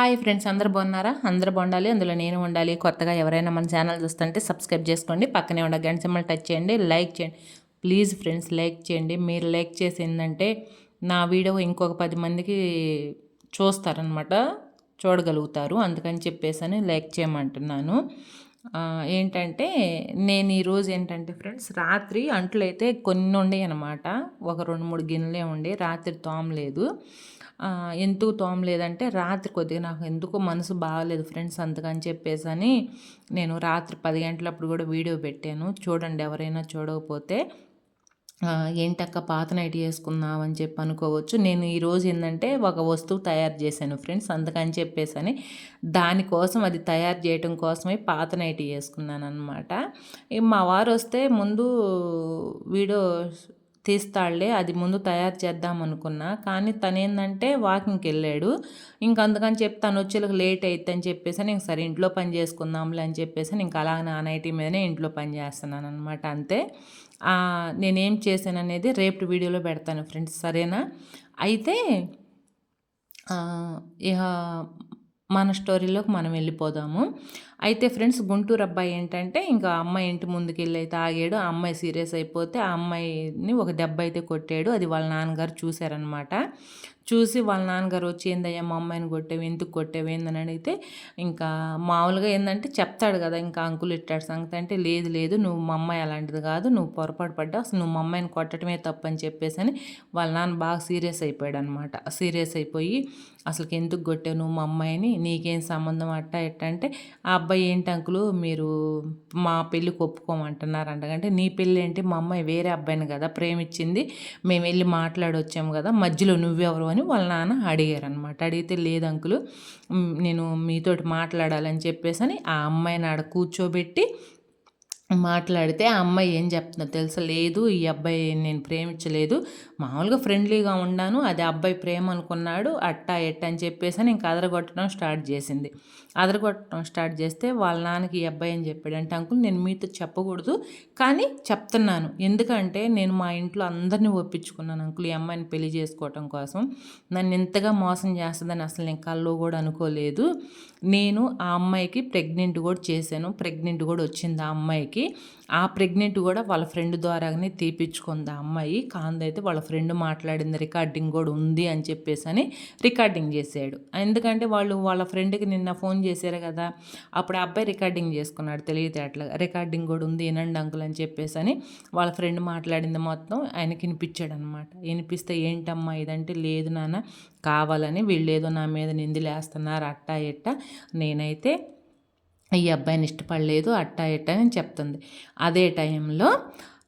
Hi friends అందరు బాగున్నారా? అందరు బాగుండాలి అందులో నేను ఉండాలి. కొత్తగా ఎవరైనా మన ఛానల్ చూస్తుంటే సబ్స్క్రైబ్ చేసుకోండి. పక్కనే ఉన్న గంట సింబల్ టచ్ చేయండి లైక్ చేయండి. ప్లీజ్ ఫ్రెండ్స్ లైక్ చేయండి. మీరు లైక్ చేసిందంటే నా వీడియో ఇంకొక పది మందికి చూస్తారనమాట చూడగలుగుతారు. అందుకని చెప్పేసి అని లైక్ చేయమంటున్నాను. ఏంటంటే నేను ఈరోజు ఏంటంటే ఫ్రెండ్స్ రాత్రి అంట్లు అయితే కొన్ని ఉండే అనమాట ఒక రెండు మూడు గిన్నెలే ఉండి రాత్రి తోమలేదు. ఎందుకు తోమలేదంటే రాత్రి కొద్దిగా నాకు ఎందుకో మనసు బాగాలేదు ఫ్రెండ్స్ అందుకని చెప్పేసి అని నేను రాత్రి పది గంటలప్పుడు కూడా వీడియో పెట్టాను. చూడండి ఎవరైనా చూడకపోతే ఏంటక్క పాత నైట్ చేసుకుందాం అని చెప్పి అనుకోవచ్చు. నేను ఈరోజు ఏంటంటే ఒక వస్తువు తయారు చేశాను ఫ్రెండ్స్ అందుకని చెప్పేసి అని. దానికోసం అది తయారు చేయడం కోసమే పాత నైట్ చేసుకున్నాను అనమాట మా వారు వస్తే ముందు వీడియో తీస్తాడులే అది ముందు తయారు చేద్దాం అనుకున్నా. కానీ తనేందంటే వాకింగ్కి వెళ్ళాడు ఇంక అందుకని చెప్పి తను వచ్చేలకు లేట్ అవుతుంది అని చెప్పేసి ఇంక సరే ఇంట్లో పని చేసుకుందాంలే అని చెప్పేసి ఇంక అలా నా నైటీ మీదనే ఇంట్లో పని చేస్తున్నాను అనమాట అంతే నేనేం చేశాను అనేది రేపు వీడియోలో పెడతాను ఫ్రెండ్స్ సరేనా? అయితే ఇక మన స్టోరీలోకి మనం వెళ్ళిపోదాము. అయితే ఫ్రెండ్స్ గుంటూరు అబ్బాయి ఏంటంటే ఇంకా అమ్మాయి ఇంటి ముందుకు వెళ్ళి అయితే ఆగాడు. ఆ అమ్మాయి సీరియస్ అయిపోతే ఆ అమ్మాయిని ఒక దెబ్బ అయితే కొట్టాడు. అది వాళ్ళ నాన్నగారు చూశారనమాట చూసి వాళ్ళ నాన్నగారు వచ్చి ఏందయ్యా మా అమ్మాయిని కొట్టేవి ఎందుకు కొట్టేవి ఏందని అడిగితే ఇంకా మామూలుగా ఏంటంటే చెప్తాడు కదా ఇంకా అంకులు ఇట్టాడు సంగతి అంటే లేదు లేదు నువ్వు మా అమ్మాయి అలాంటిది కాదు నువ్వు పొరపాటు పడ్డావు అసలు నువ్వు మా అమ్మాయిని కొట్టడమే తప్పు అని చెప్పేసి అని వాళ్ళ నాన్న బాగా సీరియస్ అయిపోయాడు అనమాట సీరియస్ అయిపోయి అసలుకి ఎందుకు కొట్టావు నువ్వు మా అమ్మాయిని? నీకేం సంబంధం అట్ట ఎట్ట? అంటే ఆ అబ్బాయి ఏంటి అంకులు మీరు మా పెళ్ళికి ఒప్పుకోమంటున్నారు అంటే నీ పెళ్ళి ఏంటి? మా అమ్మాయి వేరే అబ్బాయిని కదా ప్రేమించింది. మేము వెళ్ళి మాట్లాడొచ్చాము కదా మధ్యలో నువ్వెవరు? అని వాళ్ళ నాన్న అడిగారనమాట అడిగితే లేదు అంకులు నేను మీతోటి మాట్లాడాలని చెప్పేసి అని ఆ అమ్మాయిని ఆడ కూర్చోబెట్టి మాట్లాడితే ఆ అమ్మాయి ఏం చెప్తుందో తెలుసా? లేదు ఈ అబ్బాయి నేను ప్రేమించలేదు. మామూలుగా ఫ్రెండ్లీగా ఉన్నాను. అది అబ్బాయి ప్రేమ అనుకున్నాడు. అట్టా ఎట్ట అని చెప్పేసి అని ఇంకా అదరగొట్టడం స్టార్ట్ చేసింది. అదరగొట్టడం స్టార్ట్ చేస్తే వాళ్ళ నాన్నకి ఈ అబ్బాయి అని చెప్పాడు అంటే అంకుల్ నేను మీతో చెప్పకూడదు కానీ చెప్తున్నాను. ఎందుకంటే నేను మా ఇంట్లో అందరినీ ఒప్పించుకున్నాను అంకుల్. ఈ అమ్మాయిని పెళ్ళి చేసుకోవటం కోసం. నన్ను ఇంతగా మోసం చేస్తుందని అసలు నేను కళ్ళు కూడా అనుకోలేదు. నేను ఆ అమ్మాయికి ప్రెగ్నెంట్ కూడా చేశాను. ప్రెగ్నెంట్ కూడా వచ్చింది ఆ అమ్మాయికి. ఆ ప్రెగ్నెంట్ కూడా వాళ్ళ ఫ్రెండ్ ద్వారానే తీపిచ్చుకుంది ఆ అమ్మాయి. కాందైతే వాళ్ళ ఫ్రెండ్ మాట్లాడింది రికార్డింగ్ కూడా ఉంది అని చెప్పేసి అని రికార్డింగ్ చేశాడు ఎందుకంటే వాళ్ళు వాళ్ళ ఫ్రెండ్కి నిన్న ఫోన్ చేశారు కదా అప్పుడు ఆ అబ్బాయి రికార్డింగ్ చేసుకున్నాడు తెలియతేటలా రికార్డింగ్ కూడా ఉంది వినండి అంకుల్ అని చెప్పేసి అని వాళ్ళ ఫ్రెండ్ మాట్లాడింది మొత్తం ఆయనకి వినిపించాడు అనమాట వినిపిస్తే ఏంటమ్మా ఇదంటే లేదు నాన్న కావాలని వీళ్ళు ఏదో నా మీద నిందిలేస్తున్నారు అట్టా ఎట్ట నేనైతే ఈ అబ్బాయిని ఇష్టపడలేదు అట్టా ఇట్టా అని చెప్తుంది. అదే టైంలో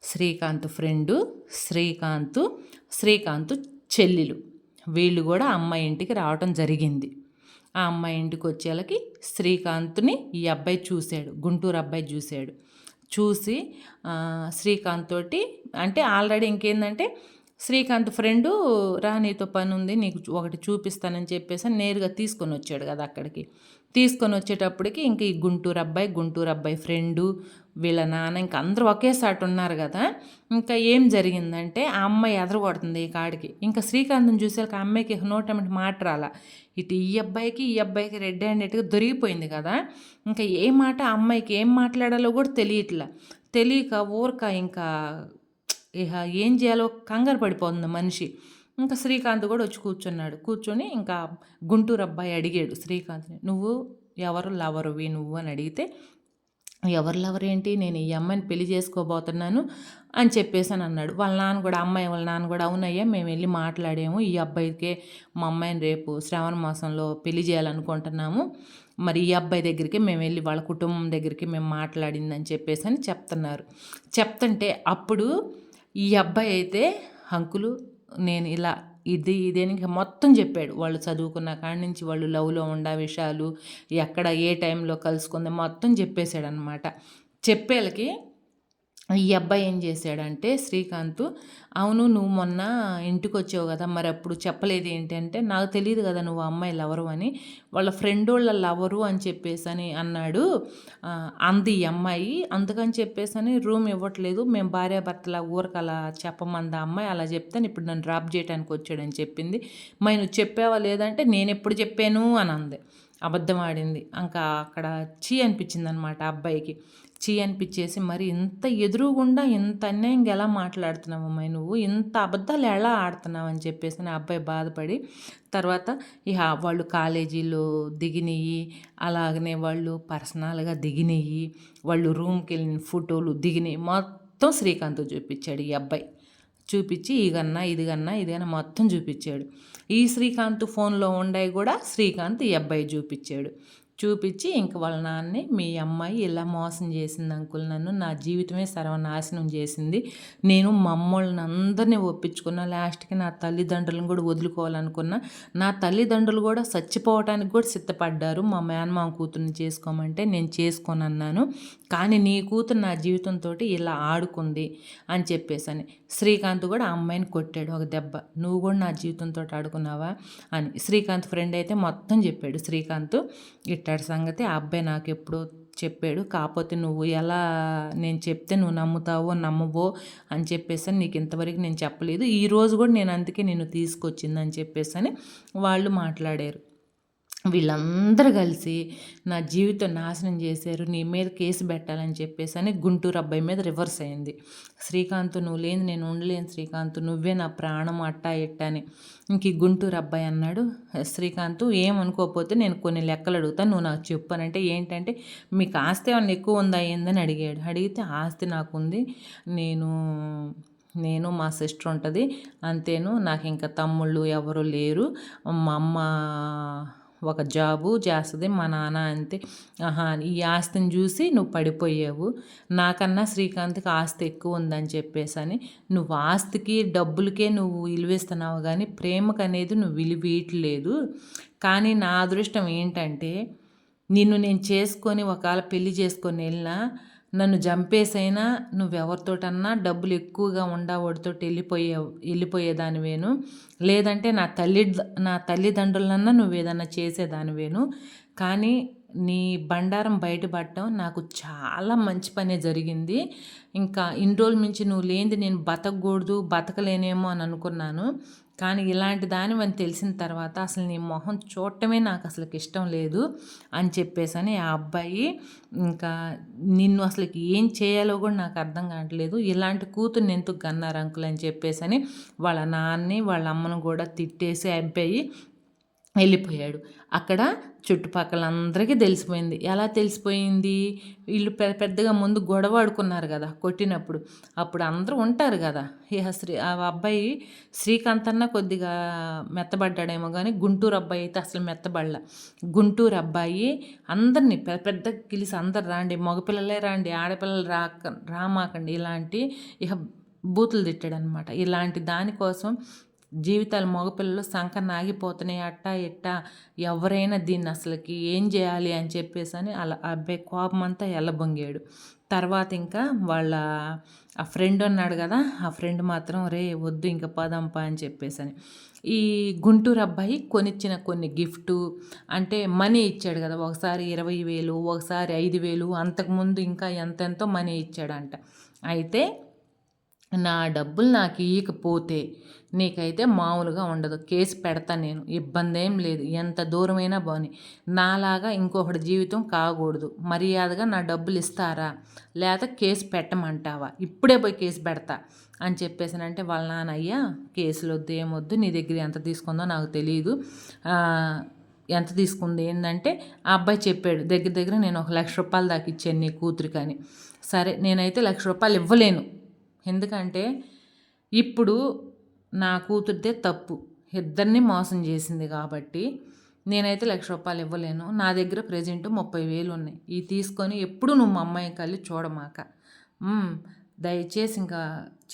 శ్రీకాంత్ ఫ్రెండు శ్రీకాంత్ శ్రీకాంత్ చెల్లెలు వీళ్ళు కూడా అమ్మాయి ఇంటికి రావటం జరిగింది. ఆ అమ్మాయి ఇంటికి వచ్చేళ్ళకి శ్రీకాంత్ని ఈ అబ్బాయి చూశాడు గుంటూరు అబ్బాయి చూశాడు. చూసి శ్రీకాంత్ తోటి అంటే ఆల్రెడీ ఇంకేందంటే శ్రీకాంత్ ఫ్రెండు రా నీతో పని ఉంది నీకు ఒకటి చూపిస్తానని చెప్పేసి నేరుగా తీసుకొని వచ్చాడు కదా అక్కడికి. తీసుకొని వచ్చేటప్పటికి ఇంక ఈ గుంటూరు అబ్బాయి గుంటూరు అబ్బాయి ఫ్రెండు వీళ్ళ నాన్న ఇంక అందరూ ఒకేసారి ఉన్నారు కదా. ఇంకా ఏం జరిగిందంటే ఆ అమ్మాయి ఎదరగొడుతుంది ఈ కాడికి. ఇంకా శ్రీకాంత్ని చూసాక ఆ అమ్మాయికి నోటమిటి మాట రాలా. ఇటు ఈ అబ్బాయికి ఈ అబ్బాయికి రెడ్ హ్యాండెడ్గా దొరికిపోయింది కదా. ఇంకా ఏ మాట ఆ అమ్మాయికి ఏం మాట్లాడాలో కూడా తెలియట్లా. తెలియక ఊరక ఇంకా ఇక ఏం చేయాలో కంగారు పడిపోతుంది మనిషి. ఇంకా శ్రీకాంత్ కూడా వచ్చి కూర్చున్నాడు. కూర్చొని ఇంకా గుంటూరు అబ్బాయి అడిగాడు శ్రీకాంత్ని నువ్వు ఎవరు లవరువి నువ్వు? అని అడిగితే ఎవరు లవర్ ఏంటి? నేను ఈ అమ్మాయిని పెళ్ళి చేసుకోబోతున్నాను అని చెప్పేసి అని అన్నాడు. వాళ్ళ నాన్న కూడా అమ్మాయి వాళ్ళ నాన్న కూడా అవునయ్యా మేము వెళ్ళి మాట్లాడాము. ఈ అబ్బాయికే మా అమ్మాయిని రేపు శ్రావణ మాసంలో పెళ్ళి చేయాలనుకుంటున్నాము. మరి ఈ అబ్బాయి దగ్గరికి మేము వెళ్ళి వాళ్ళ కుటుంబం దగ్గరికి మేము మాట్లాడిందని చెప్పేసి అని చెప్తున్నారు. చెప్తుంటే అప్పుడు ఈ అబ్బాయి అయితే అంకులు నేను ఇలా ఇది ఇదేనికి మొత్తం చెప్పాడు. వాళ్ళు చదువుకున్న కాడి నుంచి వాళ్ళు లవ్లో ఉండే విషయాలు ఎక్కడ ఏ టైంలో కలుసుకుంది మొత్తం చెప్పేశాడనమాట చెప్పేళ్ళకి ఈ అబ్బాయి ఏం చేశాడంటే శ్రీకాంత్ అవును నువ్వు మొన్న ఇంటికి వచ్చావు కదా మరి అప్పుడు చెప్పలేదు ఏంటంటే నాకు తెలియదు కదా నువ్వు అమ్మాయి లవరు అని వాళ్ళ ఫ్రెండ్ వాళ్ళ లవరు అని చెప్పేసి అని అన్నాడు అంది ఈ అమ్మాయి. అందుకని చెప్పేసి అని రూమ్ ఇవ్వట్లేదు మేము భార్యాభర్తల ఊరికి అలా చెప్పమంది ఆ అమ్మాయి అలా చెప్తాను ఇప్పుడు నన్ను డ్రాప్ చేయడానికి వచ్చాడని చెప్పింది. మరి నువ్వు చెప్పావా లేదంటే నేను ఎప్పుడు చెప్పాను అని అంది. అబద్ధం ఆడింది. ఇంకా అక్కడ చీ అనిపించింది అనమాట అబ్బాయికి. చీ అనిపించేసి మరి ఇంత ఎదురుగుండా ఇంత అన్యాయంగా ఎలా మాట్లాడుతున్నావు అమ్మాయి నువ్వు? ఇంత అబద్ధాలు ఎలా ఆడుతున్నావు అని చెప్పేసి నా అబ్బాయి బాధపడి తర్వాత ఇక వాళ్ళు కాలేజీలో దిగినవి అలాగనే వాళ్ళు పర్సనల్గా దిగినవి వాళ్ళు రూమ్కి వెళ్ళిన ఫోటోలు దిగినవి మొత్తం శ్రీకాంత్ చూపించాడు ఈ అబ్బాయి. చూపించి ఇగన్నా ఇదిగన్నా ఇదిగన్నా మొత్తం చూపించాడు ఈ శ్రీకాంత్ ఫోన్లో ఉండే కూడా శ్రీకాంత్ ఈ అబ్బాయి చూపించాడు చూపించి ఇంక వాళ్ళ నాన్నే మీ అమ్మాయి ఇలా మోసం చేసింది అంకుల్ నన్ను నా జీవితమే సర్వనాశనం చేసింది. నేను మమ్మల్ని అందరినీ ఒప్పించుకున్నా లాస్ట్కి నా తల్లిదండ్రులను కూడా వదులుకోవాలనుకున్నా. నా తల్లిదండ్రులు కూడా చచ్చిపోవటానికి కూడా సిద్ధపడ్డారు. మా మేనమామ కూతుర్ని చేసుకోమంటే నేను చేసుకోనన్నాను. కానీ నీ కూతురు నా జీవితంతో ఇలా ఆడుకుంది అని చెప్పేసని. శ్రీకాంత్ కూడా ఆ అమ్మాయిని కొట్టాడు ఒక దెబ్బ. నువ్వు కూడా నా జీవితంతో ఆడుకున్నావా? అని. శ్రీకాంత్ ఫ్రెండ్ అయితే మొత్తం చెప్పాడు. శ్రీకాంత్ ఇట్టాడు సంగతి. ఆ అబ్బాయి నాకు ఎప్పుడో చెప్పాడు. కాకపోతే నువ్వు ఎలా నేను చెప్తే నువ్వు నమ్ముతావో నమ్మవో అని చెప్పేసి నీకు ఇంతవరకు నేను చెప్పలేదు. ఈరోజు కూడా నేను అందుకే నిన్ను తీసుకొచ్చిందని చెప్పేసి అని వాళ్ళు మాట్లాడారు. వీళ్ళందరూ కలిసి నా జీవితం నాశనం చేశారు నీ మీద కేసు పెట్టాలని చెప్పేసి అని గుంటూరు అబ్బాయి మీద రివర్స్ అయింది. శ్రీకాంత్ నువ్వు లేని నేను ఉండలేను శ్రీకాంత్ నువ్వే నా ప్రాణం అట్టా ఇట్టా అని. ఇంక ఈ గుంటూరు అబ్బాయి అన్నాడు శ్రీకాంత్ ఏమనుకోకపోతే నేను కొన్ని లెక్కలు అడుగుతాను నువ్వు నాకు చెప్పానంటే ఏంటంటే మీకు ఆస్తి ఏమన్నా ఎక్కువ ఉందా ఏందని అడిగాడు. అడిగితే ఆస్తి నాకుంది నేను నేను మా సిస్టర్ ఉంటుంది అంతేను నాకు ఇంకా తమ్ముళ్ళు ఎవరు లేరు మా అమ్మ ఒక జాబు చేస్తుంది మా నాన్న అంతే. ఆహా ఈ ఆస్తిని చూసి నువ్వు పడిపోయావు. నాకన్నా శ్రీకాంత్కి ఆస్తి ఎక్కువ ఉందని చెప్పేసి అని నువ్వు ఆస్తికి డబ్బులకే నువ్వు విలువిస్తున్నావు కానీ ప్రేమకు అనేది నువ్వు విలువీయట్లేదు. కానీ నా అదృష్టం ఏంటంటే నిన్ను నేను చేసుకొని ఒకవేళ పెళ్ళి చేసుకొని వెళ్ళినా నన్ను చంపేసైనా నువ్వెవరితోటన్నా డబ్బులు ఎక్కువగా ఉండవాడితో వెళ్ళిపోయే వెళ్ళిపోయేదానివేను లేదంటే నా తల్లి నా తల్లిదండ్రులన్నా నువ్వు ఏదన్నా చేసేదానివేను కానీ నీ బండారం బయటపడటం నాకు చాలా మంచి పనే జరిగింది. ఇంకా ఇన్ని రోజుల నుంచి నువ్వు లేనిది నేను బతకకూడదు బతకలేనేమో అని అనుకున్నాను. కానీ ఇలాంటి దానివని తెలిసిన తర్వాత అసలు నీ మొహం చూడటమే నాకు అసలు ఇష్టం లేదు అని చెప్పేసని ఆ అబ్బాయి ఇంకా నిన్ను అసలు ఏం చేయాలో కూడా నాకు అర్థం కావట్లేదు. ఇలాంటి కూతుర్ని ఎందుకు కన్నారు అంకుల్ అని చెప్పేసని వాళ్ళ నాన్నని వాళ్ళ అమ్మను కూడా తిట్టేసి అబ్బాయి వెళ్ళిపోయాడు. అక్కడ చుట్టుపక్కల అందరికీ తెలిసిపోయింది. ఎలా తెలిసిపోయింది? వీళ్ళు పెద్ద పెద్దగా ముందు గొడవ ఆడుకున్నారు కదా కొట్టినప్పుడు. అప్పుడు అందరూ ఉంటారు కదా. ఇక శ్రీ ఆ అబ్బాయి శ్రీకాంత్ అన్న కొద్దిగా మెత్తబడ్డాడేమో కానీ గుంటూరు అబ్బాయి అయితే అసలు మెత్తబడల. గుంటూరు అబ్బాయి అందరినీ పెద్ద పెద్ద గిలిసి అందరు రాండి మగపిల్లలే రాండి ఆడపిల్లలు రాక రామాకండి ఇలాంటి ఇక బూతులు తిట్టాడనమాట ఇలాంటి దానికోసం జీవితాలు మగపిల్లలు సంకన నాగిపోతున్నాయి అట్టా ఇట్టా. ఎవరైనా దీన్ని అసలుకి ఏం చేయాలి అని చెప్పేసి అని అలా అబ్బాయి కోపం అంతా ఎల్లబొంగాడు. తర్వాత ఇంకా వాళ్ళ ఆ ఫ్రెండ్ ఉన్నాడు కదా ఆ ఫ్రెండ్ మాత్రం రే వద్దు ఇంకా పదంపా అని చెప్పేసి అని. ఈ గుంటూరు అబ్బాయి కొనిచ్చిన కొన్ని గిఫ్ట్ అంటే మనీ ఇచ్చాడు కదా ఒకసారి ఇరవై వేలు ఒకసారి ఐదు వేలు అంతకుముందు ఇంకా ఎంతెంతో మనీ ఇచ్చాడంట. అయితే నా డబ్బులు నాకు ఇవ్వకపోతే నీకైతే మామూలుగా ఉండదు. కేసు పెడతా నేను. ఇబ్బంది ఏం లేదు. ఎంత దూరమైనా బాని నాలాగా ఇంకొకటి జీవితం కాకూడదు. మర్యాదగా నా డబ్బులు ఇస్తారా? లేదా కేసు పెట్టమంటావా? ఇప్పుడే పోయి కేసు పెడతా అని చెప్పేసానంటే వాళ్ళ నాన్నయ్యా కేసులు వద్దు ఏమొద్దు నీ దగ్గర ఎంత తీసుకుందో నాకు తెలియదు ఎంత తీసుకుంది? ఏంటంటే ఆ అబ్బాయి చెప్పాడు దగ్గర దగ్గర నేను ఒక లక్ష రూపాయలు దాకా ఇచ్చాను నీ కూతురికి అని. సరే నేనైతే లక్ష రూపాయలు ఇవ్వలేను. ఎందుకంటే ఇప్పుడు నా కూతురిదే తప్పు. ఇద్దరిని మోసం చేసింది కాబట్టి నేనైతే లక్ష రూపాయలు ఇవ్వలేను. నా దగ్గర ప్రజెంట్ ముప్పై వేలు ఉన్నాయి. ఇవి తీసుకొని ఎప్పుడు నువ్వు మా అమ్మాయి కళ్ళు చూడమాక. దయచేసి ఇంకా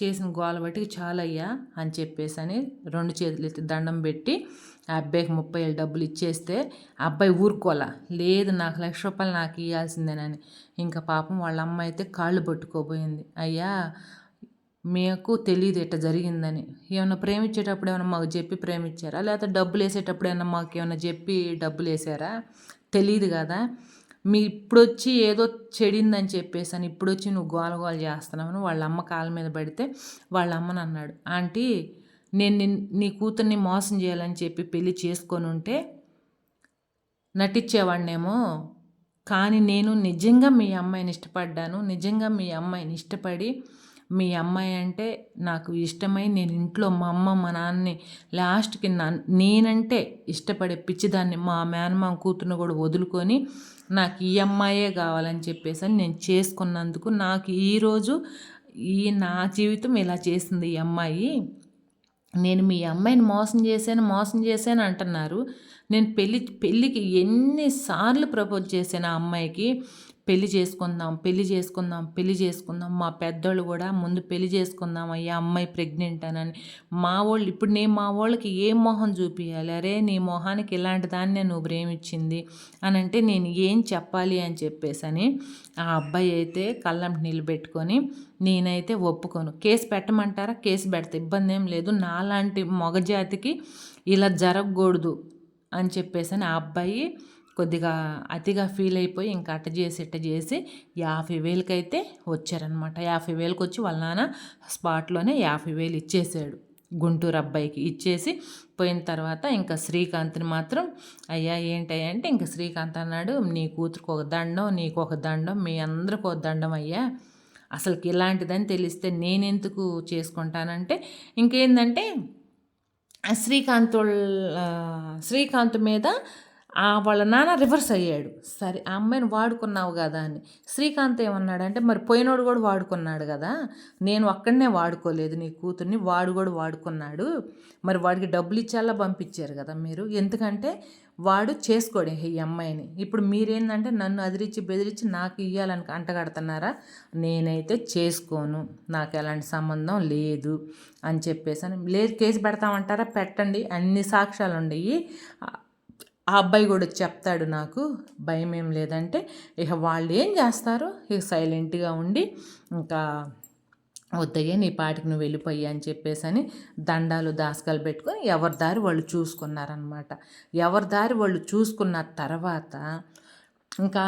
చేసిన గోల బట్టి చాలయ్యా అని చెప్పేసి అని రెండు చేతులు ఎత్తి దండం పెట్టి ఆ అబ్బాయికి ముప్పై వేలు డబ్బులు ఇచ్చేస్తే ఆ అబ్బాయి ఊరుకోలా లేదు నాకు లక్ష రూపాయలు నాకు ఇవ్వాల్సిందేనని ఇంకా పాపం వాళ్ళ అమ్మ అయితే కాళ్ళు పట్టుకోబోయింది. అయ్యా మీకు తెలియదు ఎట్ట జరిగిందని. ఏమైనా ప్రేమించేటప్పుడు ఏమైనా మాకు చెప్పి ప్రేమించారా లేకపోతే డబ్బులు వేసేటప్పుడు ఏమైనా మాకు ఏమైనా చెప్పి డబ్బులు వేసారా? తెలియదు కదా. మీ ఇప్పుడు వచ్చి ఏదో చెడిందని చెప్పేసి అని ఇప్పుడు వచ్చి నువ్వు గోల గోల చేస్తున్నావని వాళ్ళ అమ్మ కాళ్ళ మీద పడితే వాళ్ళ అమ్మని అన్నాడు ఆంటీ నేను నీ కూతుర్ని మోసం చేయాలని చెప్పి పెళ్ళి చేసుకొని ఉంటే నటించేవాడినేమో. కానీ నేను నిజంగా మీ అమ్మాయిని ఇష్టపడ్డాను. నిజంగా మీ అమ్మాయిని ఇష్టపడి మీ అమ్మాయి అంటే నాకు ఇష్టమై నేను ఇంట్లో మా అమ్మ మా నాన్నని లాస్ట్కి నా నేనంటే ఇష్టపడే పిచ్చిదాన్ని మా మేనమామ కూతురుని కూడా వదులుకొని నాకు ఈ అమ్మాయే కావాలని చెప్పేసి అని నేను చేసుకున్నందుకు నాకు ఈరోజు ఈ నా జీవితం ఇలా చేసింది ఈ అమ్మాయి. నేను మీ అమ్మాయిని మోసం చేశాను మోసం చేశాను అంటున్నారు. నేను పెళ్ళి పెళ్ళికి ఎన్నిసార్లు ప్రపోజ్ చేశాను ఆ అమ్మాయికి? పెళ్ళి చేసుకుందాం పెళ్ళి చేసుకుందాం పెళ్ళి చేసుకుందాం మా పెద్దోళ్ళు కూడా ముందు పెళ్ళి చేసుకుందాం అయ్యా అమ్మాయి ప్రెగ్నెంట్ అని మా వాళ్ళు ఇప్పుడు నేను మా వాళ్ళకి ఏ మొహం చూపించాలి అరే నీ మొహానికి ఇలాంటి దాన్ని నువ్వు ప్రేమించింది అని అంటే నేను ఏం చెప్పాలి అని చెప్పేసని ఆ అబ్బాయి అయితే కళ్ళంటి నిలబెట్టుకొని నేనైతే ఒప్పుకోను. కేసు పెట్టమంటారా? కేసు పెడితే ఇబ్బంది ఏం లేదు. నాలాంటి మగజాతికి ఇలా జరగకూడదు అని చెప్పేసి ఆ అబ్బాయి కొద్దిగా అతిగా ఫీల్ అయిపోయి ఇంకా అట్ట చేసి ఇట్ట చేసి యాభై వేలకైతే వచ్చారనమాట యాభై వేలకు వచ్చి వాళ్ళ నాన్న స్పాట్లోనే యాభై వేలు ఇచ్చేసాడు. గుంటూరు అబ్బాయికి ఇచ్చేసి పోయిన తర్వాత ఇంకా శ్రీకాంత్ని మాత్రం అయ్యా ఏంటయ్యా అంటే ఇంకా శ్రీకాంత్ అన్నాడు నీ కూతురికి ఒక దండం నీకు ఒక దండం మీ అందరికి ఒక దండం అయ్యా. అసలుకి ఇలాంటిదని తెలిస్తే నేనెందుకు చేసుకుంటానంటే ఇంకేందంటే శ్రీకాంత్ శ్రీకాంత్ మీద వాళ్ళ నాన్న రివర్స్ అయ్యాడు. సరే ఆ అమ్మాయిని వాడుకున్నావు కదా అని. శ్రీకాంత్ ఏమన్నాడంటే మరి పోయినోడు కూడా వాడుకున్నాడు కదా. నేను అక్కడనే వాడుకోలేదు నీ కూతుర్ని వాడు కూడా వాడుకున్నాడు. మరి వాడికి డబ్బులు ఇచ్చేలా పంపించారు కదా మీరు. ఎందుకంటే వాడు చేసుకోడు ఈ అమ్మాయిని. ఇప్పుడు మీరేందంటే నన్ను అదిరించి బెదిరించి నాకు ఇవ్వాలని అంటగడుతున్నారా? నేనైతే చేసుకోను. నాకు ఎలాంటి సంబంధం లేదు అని చెప్పేసి లేదు కేసు పెడతామంటారా? పెట్టండి. అన్ని సాక్ష్యాలు ఉండయి ఆ అబ్బాయి కూడా చెప్తాడు నాకు భయం ఏం లేదంటే ఇక వాళ్ళు ఏం చేస్తారు ఇక సైలెంట్గా ఉండి ఇంకా వద్దయ్యా నీ పాటికి నువ్వు వెళ్ళిపోయి అని చెప్పేసి అని దండాలు దాసకాలు పెట్టుకొని ఎవరి దారి వాళ్ళు చూసుకున్నారనమాట. ఎవరి దారి వాళ్ళు చూసుకున్న తర్వాత ఇంకా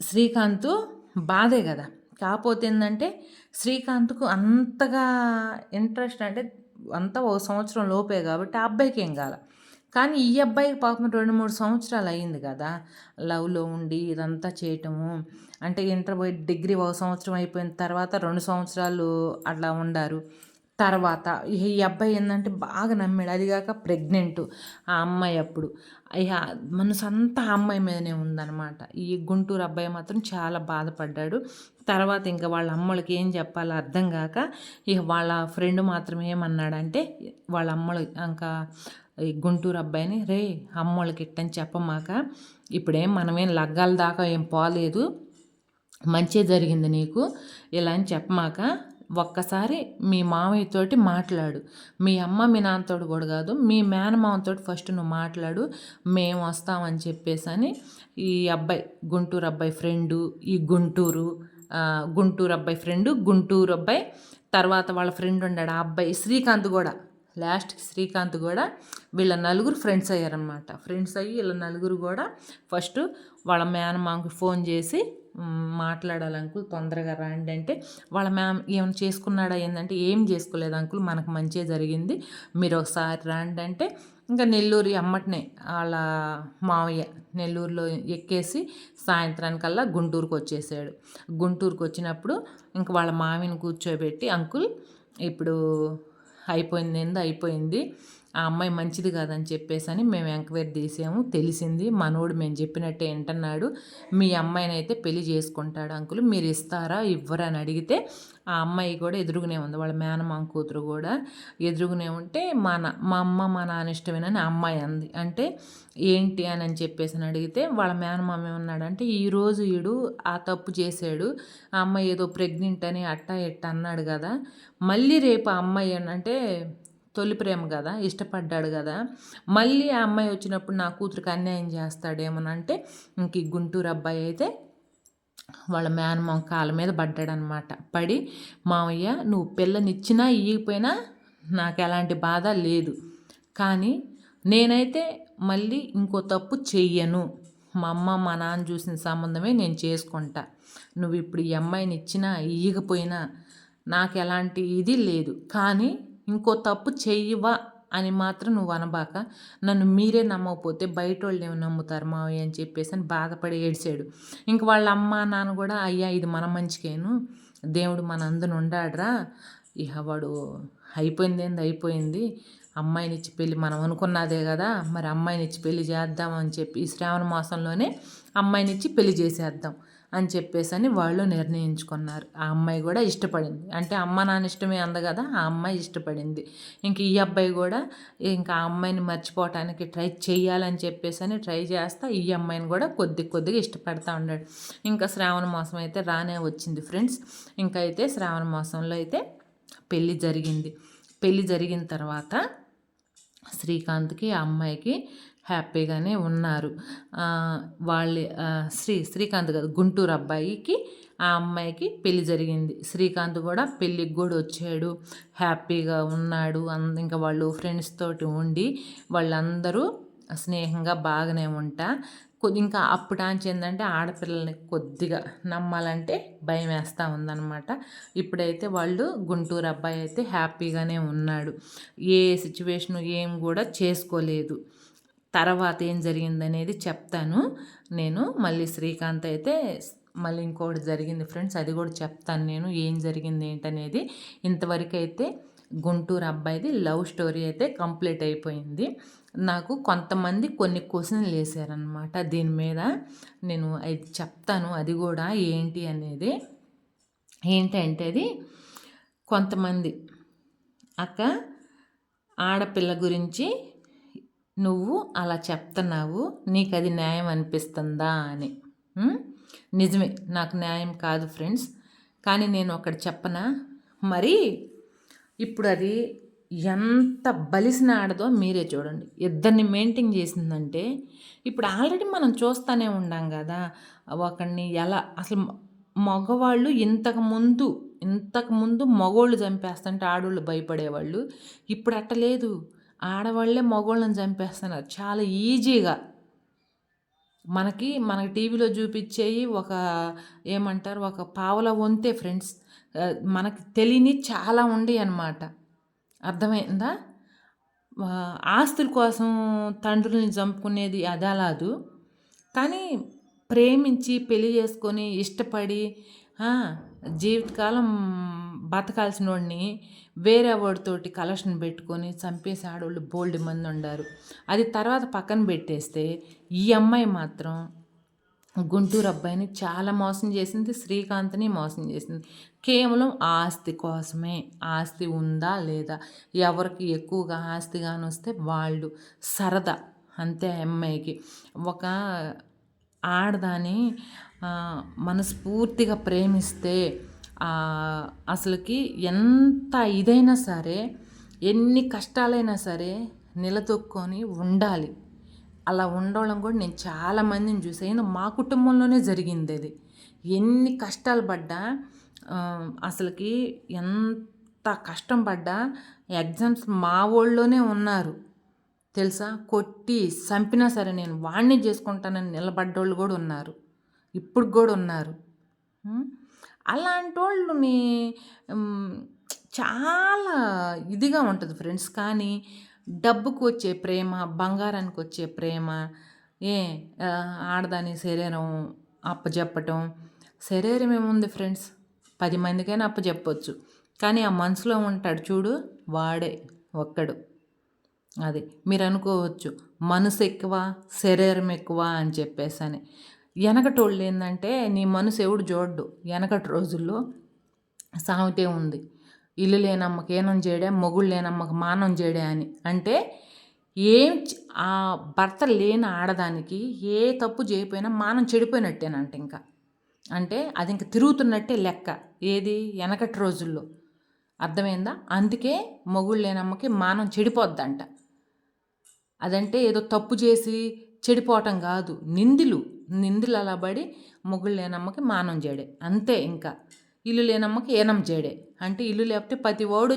శ్రీకాంత్ బాధే కదా. కాకపోతే ఏంటంటే శ్రీకాంత్కు అంతగా ఇంట్రెస్ట్ అంటే అంతా ఒక సంవత్సరం లోపే కాబట్టి ఆ అబ్బాయికి ఏం కాల. కానీ ఈ అబ్బాయికి పాపం రెండు మూడు సంవత్సరాలు అయింది కదా. లవ్లో ఉండి ఇదంతా చేయటము. అంటే ఇంటర్ పోయి డిగ్రీ ఒక సంవత్సరం అయిపోయిన తర్వాత రెండు సంవత్సరాలు అట్లా ఉండారు. తర్వాత ఈ అబ్బాయి ఏంటంటే బాగా నమ్మాడు. అది కాక ప్రెగ్నెంట్ ఆ అమ్మాయి అప్పుడు. ఇక మనసు అంతా ఆ అమ్మాయి మీదనే ఉందన్నమాట. ఈ గుంటూరు అబ్బాయి మాత్రం చాలా బాధపడ్డాడు. తర్వాత ఇంకా వాళ్ళ అమ్మలకి ఏం చెప్పాలో అర్థం కాక ఇక వాళ్ళ ఫ్రెండ్ మాత్రం ఏమన్నాడంటే వాళ్ళ అమ్మలు ఇంకా ఈ గుంటూరు అబ్బాయిని రే అమ్మోళ్ళకి ఇట్టని చెప్పమాక ఇప్పుడేం మనమేం లగ్గాల దాకా ఏం పోలేదు. మంచి జరిగింది నీకు. ఇలా అని చెప్పమాక ఒక్కసారి మీ మామయ్యతోటి మాట్లాడు. మీ అమ్మ మీ నాన్నతోటి కూడా కాదు మీ మేనమామతో ఫస్ట్ నువ్వు మాట్లాడు మేము వస్తామని చెప్పేసి అని ఈ అబ్బాయి గుంటూరు అబ్బాయి ఫ్రెండు ఈ గుంటూరు గుంటూరు అబ్బాయి ఫ్రెండు గుంటూరు అబ్బాయి తర్వాత వాళ్ళ ఫ్రెండ్ ఉన్నాడు ఆ అబ్బాయి శ్రీకాంత్ కూడా. లాస్ట్కి శ్రీకాంత్ కూడా వీళ్ళ నలుగురు ఫ్రెండ్స్ అయ్యారనమాట ఫ్రెండ్స్ అయ్యి వీళ్ళ నలుగురు కూడా ఫస్ట్ వాళ్ళ మేనమామకి ఫోన్ చేసి మాట్లాడాలి అంకుల్ తొందరగా రండి అంటే వాళ్ళ మ్యామ్ ఏమైనా చేసుకున్నాడా ఏంటంటే ఏం చేసుకోలేదు అంకుల్ మనకు మంచిగా జరిగింది మీరు ఒకసారి రండి అంటే ఇంకా నెల్లూరు అమ్మటనే వాళ్ళ మావయ్య నెల్లూరులో ఎక్కేసి సాయంత్రానికల్లా గుంటూరుకు వచ్చేసాడు. గుంటూరుకు వచ్చినప్పుడు ఇంక వాళ్ళ మావిని కూర్చోబెట్టి అంకుల్ ఇప్పుడు అయిపోయింది ఏందో అయిపోయింది ఆ అమ్మాయి మంచిది కాదని చెప్పేసి అని మేము ఎంక్వైరీ తీసాము తెలిసింది మనోడు మేము చెప్పినట్టే ఏంటన్నాడు మీ అమ్మాయిని అయితే పెళ్ళి చేసుకుంటాడు అంకులు మీరు ఇస్తారా ఇవ్వరా అని అడిగితే ఆ అమ్మాయి కూడా ఎదురుగునే ఉంది. వాళ్ళ మేనమామ కూతురు కూడా ఎదురుగునే ఉంటే మా నా మా అమ్మ మా నాన్న ఇష్టమేనని అమ్మాయి అంది. అంటే ఏంటి అని అని చెప్పేసి అని అడిగితే వాళ్ళ మేనమామ ఏమన్నాడంటే ఈరోజు ఈడు ఆ తప్పు చేశాడు ఆ అమ్మాయి ఏదో ప్రెగ్నెంట్ అని అట్టా ఎట్ట అన్నాడు కదా మళ్ళీ రేపు ఆ అమ్మాయి అంటే తొలి ప్రేమ కదా ఇష్టపడ్డాడు కదా. మళ్ళీ ఆ అమ్మాయి వచ్చినప్పుడు నా కూతురికి అన్యాయం చేస్తాడేమోనంటే ఇంక ఈ గుంటూరు అబ్బాయి అయితే వాళ్ళ మేనమామ కాళ్ళ మీద పడ్డాడనమాట. పడి మామయ్య నువ్వు పిల్లనిచ్చినా ఇయ్యకపోయినా నాకు ఎలాంటి బాధ లేదు. కానీ నేనైతే మళ్ళీ ఇంకో తప్పు చెయ్యను. మా అమ్మ మా నాన్న చూసిన సంబంధమే నేను చేసుకుంటా. నువ్వు ఇప్పుడు ఈ అమ్మాయిని ఇచ్చినా ఇయ్యకపోయినా నాకు ఎలాంటి ఇది లేదు. కానీ ఇంకో తప్పు చెయ్యవా అని మాత్రం నువ్వు అనబాక నన్ను మీరే నమ్మకపోతే బయట వాళ్ళు ఏమి నమ్ముతారు మావయ్య అని చెప్పేసి అని బాధపడి ఏడ్చాడు. ఇంక వాళ్ళ అమ్మ నాన్న కూడా అయ్యా ఇది మన మంచికేను దేవుడు మన అందరు ఉండాడ్రా ఇహ వాడు అయిపోయింది ఏంది అయిపోయింది అమ్మాయినిచ్చి పెళ్ళి మనం అనుకున్నదే కదా మరి అమ్మాయినిచ్చి పెళ్ళి చేద్దామని చెప్పి ఈ శ్రావణ మాసంలోనే అమ్మాయినిచ్చి పెళ్ళి చేసేద్దాం. అని చెప్పేసి అని వాళ్ళు నిర్ణయించుకున్నారు. ఆ అమ్మాయి కూడా ఇష్టపడింది. అంటే అమ్మ నాన్న ఇష్టమే అంద కదా ఆ అమ్మాయి ఇష్టపడింది. ఇంక ఈ అబ్బాయి కూడా ఇంకా ఆ అమ్మాయిని మర్చిపోవటానికి ట్రై చేయాలని చెప్పేసి అని ట్రై చేస్తా ఈ అమ్మాయిని కూడా కొద్ది కొద్దిగా ఇష్టపడతా ఉన్నాడు. ఇంకా శ్రావణ మాసం అయితే రానే వచ్చింది ఫ్రెండ్స్. ఇంకా అయితే శ్రావణ మాసంలో అయితే పెళ్ళి జరిగింది. పెళ్ళి జరిగిన తర్వాత శ్రీకాంత్కి ఆ అమ్మాయికి హ్యాపీగానే ఉన్నారు. వాళ్ళ శ్రీ శ్రీకాంత్ కాదు గుంటూరు అబ్బాయికి ఆ అమ్మాయికి పెళ్ళి జరిగింది. శ్రీకాంత్ కూడా పెళ్ళికి కూడా వచ్చాడు. హ్యాపీగా ఉన్నాడు. ఇంకా వాళ్ళు ఫ్రెండ్స్ తోటి ఉండి వాళ్ళందరూ స్నేహంగా బాగానే ఉంటా. ఇంకా అప్పుడు ఏంటంటే ఆడపిల్లల్ని కొద్దిగా నమ్మాలంటే భయం వేస్తూ ఉందన్నమాట. ఇప్పుడైతే వాళ్ళు గుంటూరు అబ్బాయి అయితే హ్యాపీగానే ఉన్నాడు. ఏ సిచ్యువేషను ఏం కూడా చేసుకోలేదు. తర్వాత ఏం జరిగిందనేది చెప్తాను. నేను మళ్ళీ శ్రీకాంత్ అయితే మళ్ళీ ఇంకోటి జరిగింది ఫ్రెండ్స్ అది కూడా చెప్తాను నేను ఏం జరిగింది ఏంటనేది. ఇంతవరకు అయితే గుంటూరు అబ్బాయిది లవ్ స్టోరీ అయితే కంప్లీట్ అయిపోయింది. నాకు కొంతమంది కొన్ని క్వశ్చన్లు వేసారనమాట దీని మీద. నేను అది చెప్తాను అది కూడా ఏంటి అనేది. ఏంటంటే అది కొంతమంది అక్క ఆడపిల్ల గురించి నువ్వు అలా చెప్తున్నావు నీకు అది న్యాయం అనిపిస్తుందా అని. నిజమే నాకు న్యాయం కాదు ఫ్రెండ్స్. కానీ నేను ఒకటి చెప్పనా? మరి ఇప్పుడు అది ఎంత బలిసిన ఆడదో మీరే చూడండి. ఇద్దరిని మెయింటైన్ చేసిందంటే ఇప్పుడు ఆల్రెడీ మనం చూస్తూనే ఉండాం కదా. ఒకడిని ఎలా అసలు మగవాళ్ళు ఇంతకు ముందు ఇంతకు ముందు మగోళ్ళు చంపేస్తుంటే ఆడవాళ్ళు భయపడేవాళ్ళు. ఇప్పుడు అట్టలేదు ఆడవాళ్ళే మగవాళ్ళని చంపేస్తున్నారు. చాలా ఈజీగా. మనకి మనకి టీవీలో చూపించేవి ఒక ఏమంటారు ఒక పావుల వంతే ఫ్రెండ్స్. మనకి తెలియని చాలా ఉండి అనమాట అర్థమైందా? ఆస్తుల కోసం తండ్రుల్ని చంపుకునేది అదలాదు. కానీ ప్రేమించి పెళ్ళి చేసుకొని ఇష్టపడి జీవితకాలం బతకాల్సిన వాడిని వేరే వాడితోటి కలెక్షన్ పెట్టుకొని చంపేసి ఆడవాళ్ళు బోల్డ్ మంది ఉండారు. అది తర్వాత పక్కన పెట్టేస్తే ఈ అమ్మాయి మాత్రం గుంటూరు అబ్బాయిని చాలా మోసం చేసింది శ్రీకాంత్ని మోసం చేసింది. కేవలం ఆస్తి కోసమే. ఆస్తి ఉందా లేదా? ఎవరికి ఎక్కువగా ఆస్తి కానీ వస్తే వాళ్ళు సరదా. అంతే అమ్మాయికి. ఒక ఆడదాని మనస్ఫూర్తిగా ప్రేమిస్తే అసలుకి ఎంత ఇదైనా సరే ఎన్ని కష్టాలైనా సరే నిలదొక్కొని ఉండాలి. అలా ఉండడం కూడా నేను చాలామందిని చూసాను మా కుటుంబంలోనే జరిగింది అది. ఎన్ని కష్టాలు పడ్డా అసలుకి ఎంత కష్టం పడ్డా ఎగ్జామ్స్ మా ఊళ్ళోనే ఉన్నారు. తెలుసా? కొట్టి చంపినా సరే నేను వాణ్ణి చేసుకుంటానని నిలబడ్డోళ్ళు కూడా ఉన్నారు. ఇప్పుడు కూడా ఉన్నారు. అలాంటి వాళ్ళని చాలా ఇదిగా ఉంటుంది ఫ్రెండ్స్. కానీ డబ్బుకు వచ్చే ప్రేమ బంగారానికి వచ్చే ప్రేమ ఏ ఆడదాని శరీరం అప్పచెప్పటం శరీరం ఏముంది ఫ్రెండ్స్. పది మందికైనా అప్పచెప్పొచ్చు కానీ ఆ మనసులో ఉంటాడు చూడు వాడే ఒక్కడు. అది మీరు అనుకోవచ్చు మనసు ఎక్కువ శరీరం ఎక్కువ అని చెప్పేసి అని వెనకటోళ్ళు ఏంటంటే నీ మనసు ఎవడు చూడ్డు. వెనకటి రోజుల్లో సామెతే ఉంది. ఇల్లు లేనమ్మకి ఏనం చేయడే మొగుడు లేనమ్మకి మానం చేయడే అని. అంటే ఏం ఆ భర్త లేని ఆడదానికి ఏ తప్పు చేయకపోయినా మానం చెడిపోయినట్టేనంట ఇంకా. అంటే అది ఇంక తిరుగుతున్నట్టే లెక్క. ఏది? వెనకటి రోజుల్లో. అర్థమైందా? అందుకే మొగుడు లేనమ్మకి మానం చెడిపోద్దంట. అదంటే ఏదో తప్పు చేసి చెడిపోవటం కాదు. నిందిలు. నిందులు అలా పడి మొగుడు లేనమ్మకి మానం చేయడే అంతే ఇంకా. ఇల్లు లేనమ్మకి ఏనం చేయడే అంటే ఇల్లు లేకపోతే ప్రతి వాడు